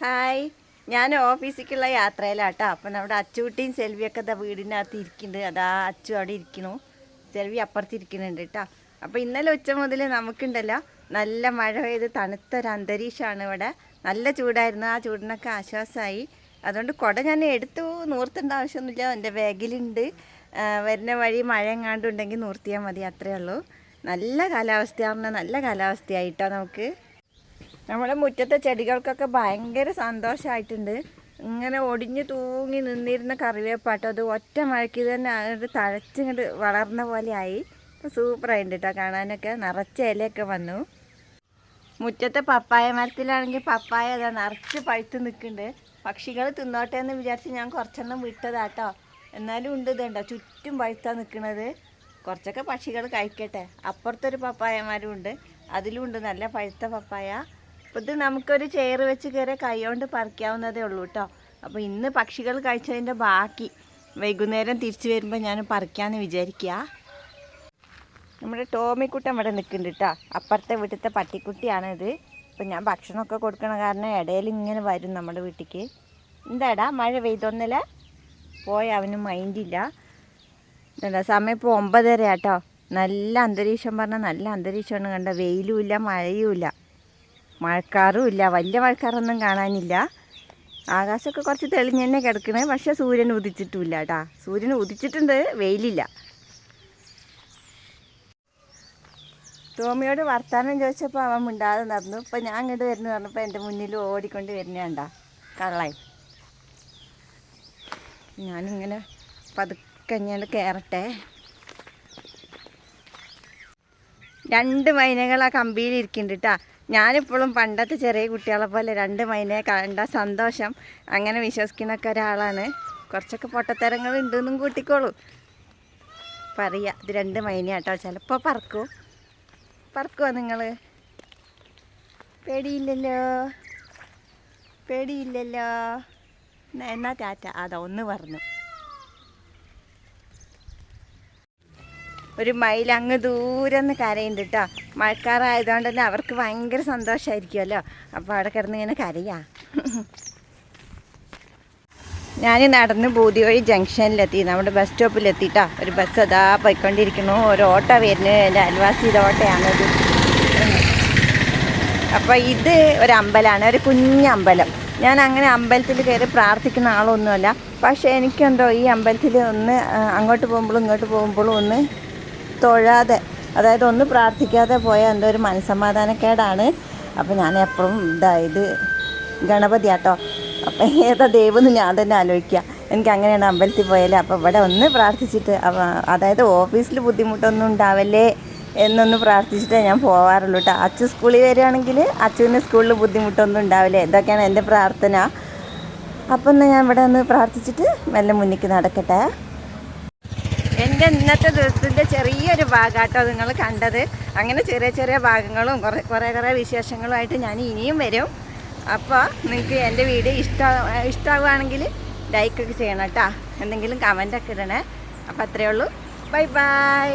Hi. ഞാൻ ഓഫീസിലേക്കുള്ള യാത്രയിലാട്ടോ. അപ്പം നമ്മുടെ അച്ചുകുട്ടിയും സെൽവിയൊക്കെ ഇതാ വീടിനകത്ത് ഇരിക്കുന്നുണ്ട്. അതാ അച്ചു അവിടെ ഇരിക്കണു സെൽവി അപ്പുറത്ത് ഇരിക്കുന്നുണ്ട് കേട്ടോ അപ്പോൾ ഇന്നലെ ഉച്ച മുതൽ നമുക്കുണ്ടല്ലോ നല്ല മഴ പെയ്ത് തണുത്തൊരു അന്തരീക്ഷമാണ് ഇവിടെ. നല്ല ചൂടായിരുന്നു. ആ ചൂടിനൊക്കെ ആശ്വാസമായി. അതുകൊണ്ട് കുട ഞാൻ എടുത്തു. നൂർത്തേണ്ട ആവശ്യമൊന്നുമില്ല. എന്റെ ബാഗിലുണ്ട്. വരുന്ന വഴി മഴ എങ്ങാണ്ടുണ്ടെങ്കിൽ നൂർത്തിയാൽ മതി. അത്രയേ ഉള്ളൂ. നല്ല കാലാവസ്ഥയാണ് നല്ല കാലാവസ്ഥയായിട്ടോ നമുക്ക്. നമ്മുടെ മുറ്റത്തെ ചെടികൾക്കൊക്കെ ഭയങ്കര സന്തോഷമായിട്ടുണ്ട് ഇങ്ങനെ ഒടിഞ്ഞു തൂങ്ങി നിന്നിരുന്ന കറിവേപ്പാട്ടോ അത് ഒറ്റ മഴയ്ക്ക് തന്നെ അങ്ങോട്ട് തഴച്ചിങ്ങോട്ട് വളർന്ന പോലെ ആയി ഇപ്പോൾ സൂപ്പറായിട്ടുണ്ട് കേട്ടോ കാണാനൊക്കെ. നിറച്ച ഇലയൊക്കെ വന്നു. മുറ്റത്തെ പപ്പായ മരത്തിലാണെങ്കിൽ പപ്പായ അതാ നിറച്ച് പഴുത്ത് നിൽക്കുന്നുണ്ട് പക്ഷികൾ തിന്നോട്ടെ എന്ന് വിചാരിച്ച് ഞാൻ കുറച്ചെണ്ണം വിട്ടതാട്ടോ. എന്നാലും ഉണ്ട് ഇതുണ്ടോ? ചുറ്റും പഴുത്താ നിൽക്കുന്നത് കുറച്ചൊക്കെ പക്ഷികൾ കഴിക്കട്ടെ. അപ്പുറത്തൊരു പപ്പായ മരമുണ്ട്. അതിലും ഉണ്ട് നല്ല പഴുത്ത പപ്പായ. അപ്പോൾ ഇത് നമുക്കൊരു ചെയർ വെച്ച് കയറി കൈകൊണ്ട് പറിക്കാവുന്നതേ ഉള്ളൂ കേട്ടോ അപ്പോൾ ഇന്ന് പക്ഷികൾ കഴിച്ചതിന്റെ ബാക്കി. വൈകുന്നേരം തിരിച്ചു വരുമ്പോൾ ഞാൻ പറിക്കാമെന്ന് വിചാരിക്കുക നമ്മുടെ ടോമിക്കുട്ടൻ ഇവിടെ നിൽക്കുന്നുണ്ട് കേട്ടോ അപ്പുറത്തെ വീട്ടിലത്തെ പട്ടിക്കുട്ടിയാണിത് ഇപ്പം ഞാൻ ഭക്ഷണമൊക്കെ കൊടുക്കണ കാരണം ഇടയിൽ ഇങ്ങനെ വരും നമ്മുടെ വീട്ടിലേക്ക് എന്താടാ മഴ പെയ്തൊന്നല്ല? പോയ അവന് മൈൻഡില്ല എന്താ സമയം ഇപ്പോൾ ഒമ്പതര കേട്ടോ നല്ല അന്തരീക്ഷം പറഞ്ഞാൽ നല്ല അന്തരീക്ഷമാണ് കണ്ട വെയിലുമില്ല മഴയുമില്ല മഴക്കാറും ഇല്ല. വലിയ മഴക്കാറൊന്നും കാണാനില്ല. ആകാശമൊക്കെ കുറച്ച് തെളിഞ്ഞ് തന്നെ കിടക്കണേ. പക്ഷേ സൂര്യൻ ഉദിച്ചിട്ടുമില്ല കേട്ടാ. സൂര്യൻ ഉദിച്ചിട്ടുണ്ട്. വെയിലില്ല. ടോമിയോട് വർത്താനം ചോദിച്ചപ്പോൾ അവൻ മിണ്ടാതെ നടന്നു. ഇപ്പം ഞാൻ ഇങ്ങോട്ട് വരുന്നു പറഞ്ഞപ്പോൾ എന്റെ മുന്നിൽ ഓടിക്കൊണ്ട് വരുന്നേണ്ട കള്ളായി ഞാനിങ്ങനെ പതുക്കെ ഞാൻ കയറട്ടെ. രണ്ട് മൈനകൾ ആ കമ്പിയിൽ ഇരിക്കുന്നുണ്ട് കേട്ടോ ഞാനിപ്പോഴും പണ്ടത്തെ ചെറിയ കുട്ടികളെ പോലെ രണ്ട് മൈനയെ കണ്ട സന്തോഷം. അങ്ങനെ വിശ്വസിക്കുന്നൊക്കെ ഒരാളാണ്. കുറച്ചൊക്കെ പൊട്ടത്തരങ്ങൾ ഉണ്ടെന്നും കൂട്ടിക്കോളൂ. പറയാ ഇത് രണ്ട് മൈന കേട്ടോ ചിലപ്പോൾ പറക്കൂ. പറക്കുമോ നിങ്ങൾ പേടിയില്ലല്ലോ? പേടിയില്ലല്ലോ? എന്നാ- എന്നാ ടാറ്റ. അതാ ഒന്ന് പറഞ്ഞു. ഒരു മൈൽ അങ്ങ് ദൂരെ നിന്ന് കരയുണ്ട് കേട്ടോ മഴക്കാറായതുകൊണ്ട് തന്നെ അവർക്ക് ഭയങ്കര സന്തോഷമായിരിക്കുമല്ലോ അപ്പോൾ അവിടെ കിടന്ന് ഇങ്ങനെ കരയാ. ഞാൻ നടന്ന് ബൂതി വഴി ജംഗ്ഷനിലെത്തി. നമ്മുടെ ബസ് സ്റ്റോപ്പിലെത്തിട്ടാ ഒരു ബസ് അതാ പോയിക്കൊണ്ടിരിക്കുന്നു. ഒരു ഓട്ടോ വരുന്നു. എന്റെ അയൽവാസിയുടെ ഓട്ടോയാണത് അപ്പോൾ ഇത് ഒരു അമ്പലമാണ്. ഒരു കുഞ്ഞമ്പലം ഞാൻ അങ്ങനെ അമ്പലത്തിൽ കയറി പ്രാർത്ഥിക്കുന്ന ആളൊന്നുമല്ല. പക്ഷേ എനിക്കെന്തോ ഈ അമ്പലത്തിൽ ഒന്ന് അങ്ങോട്ട് പോകുമ്പോഴും ഇങ്ങോട്ട് പോകുമ്പോഴും ഒന്ന് തൊഴാതെ അതായത് ഒന്ന് പ്രാർത്ഥിക്കാതെ പോയ എന്റെ ഒരു മനസ്സമാധാനക്കേടാണ്. അപ്പോൾ ഞാൻ എപ്പോഴും ഇതായത് ഗണപതി ആട്ടോ അപ്പം ഏതാ ദൈവം ഞാൻ തന്നെ ആലോചിക്കുക. എനിക്ക് അങ്ങനെയാണ് അമ്പലത്തിൽ പോയാലേ അപ്പോൾ ഇവിടെ ഒന്ന് പ്രാർത്ഥിച്ചിട്ട് അതായത് ഓഫീസിൽ ബുദ്ധിമുട്ടൊന്നും ഉണ്ടാവല്ലേ എന്നൊന്ന് പ്രാർത്ഥിച്ചിട്ടേ ഞാൻ പോവാറുള്ളൂ കേട്ടോ. അച്ഛൻ സ്കൂളിൽ വരികയാണെങ്കിൽ അച്ഛന് സ്കൂളിൽ ബുദ്ധിമുട്ടൊന്നും ഉണ്ടാവില്ലേ. ഇതൊക്കെയാണ് എന്റെ പ്രാർത്ഥന. അപ്പം എന്നാൽ ഞാൻ ഇവിടെ ഒന്ന് പ്രാർത്ഥിച്ചിട്ട് മെല്ലെ മുന്നിക്ക് നടക്കട്ടെ. എന്റെ ഇന്നത്തെ ദിവസത്തിന്റെ ചെറിയൊരു ഭാഗമാട്ടോ നിങ്ങൾ കണ്ടത്. അങ്ങനെ ചെറിയ ചെറിയ ഭാഗങ്ങളും കുറേ കുറേ കുറേ വിശേഷങ്ങളുമായിട്ട് ഞാൻ ഇനിയും വരും. അപ്പോൾ നിങ്ങൾക്ക് എന്റെ വീഡിയോ ഇഷ്ടം ഇഷ്ടമാവുകയാണെങ്കിൽ ലൈക്കൊക്കെ ചെയ്യണം കേട്ടോ. എന്തെങ്കിലും കമന്റൊക്കെ ഇടണേ. അപ്പോൾ അത്രയേ ഉള്ളൂ. Bye bye